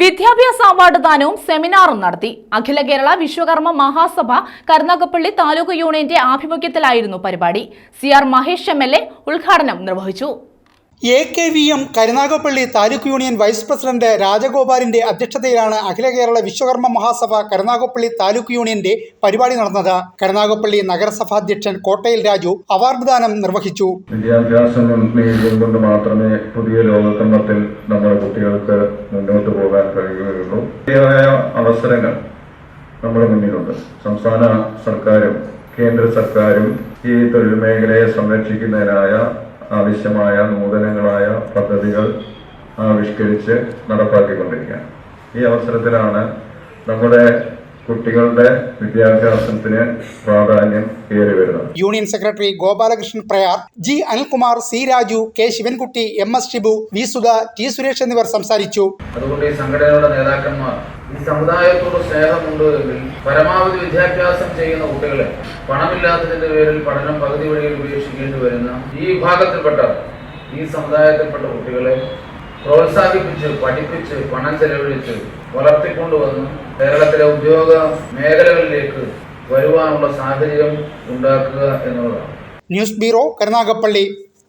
വിദ്യാഭ്യാസ അവാർഡ് ദാനവും സെമിനാറും നടത്തി. അഖില കേരള വിശ്വകർമ്മ മഹാസഭ കരുനാഗപ്പള്ളി താലൂക്ക് യൂണിയന്റെ ആഭിമുഖ്യത്തിലായിരുന്നു പരിപാടി. C R Mahesh M L A ഉദ്ഘാടനം നിർവഹിച്ചു. A K V M Karunagappally taluk union vice president രാജഗോപാലിന്റെ അധ്യക്ഷതയിലാണ് അഖില കേരള വിശ്വകർമ്മ മഹാസഭ കരുനാഗപ്പള്ളി താലൂക്ക് യൂണിയന്റെ പരിപാടി നടന്നത്. കരുനാഗപ്പള്ളി നഗരസഭാധ്യക്ഷൻ കോട്ടയിൽ രാജു അവാർഡ് ദാനം നിർവഹിച്ചു. വിദ്യാഭ്യാസം കൊണ്ട് മാത്രമേ പുതിയ ലോകക്രമത്തിൽ നമ്മുടെ കുട്ടികൾക്ക് മുന്നോട്ട് അവസരങ്ങൾ നമ്മുടെ മുന്നിലുണ്ട്. സംസ്ഥാന സർക്കാരും കേന്ദ്ര സർക്കാരും ഈ തൊഴിൽ മേഖലയെ സംരക്ഷിക്കുന്നതിനായ ആവശ്യമായ നൂതനങ്ങളായ പദ്ധതികൾ ആവിഷ്കരിച്ച് നടപ്പാക്കിക്കൊണ്ടിരിക്കുകയാണ്. ഈ അവസരത്തിലാണ് നമ്മുടെ കുട്ടികളുടെ വിദ്യാഭ്യാസത്തിന് പ്രാധാന്യം ഏറി വരുന്നത്. Union secretary Gopalakrishnan Prayar G Anilkumar C Raju K Sivankutty M S Shibu V Sudha T Suresh എന്നിവർ സംസാരിച്ചു. അതുകൊണ്ട് ഈ സംഘടനയുടെ നേതാക്കന്മാർ ഈ സമുദായത്തോട് സ്നേഹമുണ്ട് എങ്കിൽ പരമാവധി വിദ്യാഭ്യാസം ചെയ്യുന്ന കുട്ടികളെ പണമില്ലാത്തതിന്റെ പേരിൽ പഠനം പകുതി വഴിയിൽ ഉപേക്ഷിക്കേണ്ടി വരുന്ന ഈ വിഭാഗത്തിൽപ്പെട്ട ഈ സമുദായത്തിൽപ്പെട്ട കുട്ടികളെ പ്രോത്സാഹിപ്പിച്ച് പഠിപ്പിച്ച് പണം ചെലവഴിച്ച് വളർത്തിക്കൊണ്ടുവന്ന് കേരളത്തിലെ ഉദ്യോഗ മേഖലകളിലേക്ക് വരുവാനുള്ള സാഹചര്യം ഉണ്ടാക്കുക എന്നുള്ളതാണ്. News bureau Karunagappally.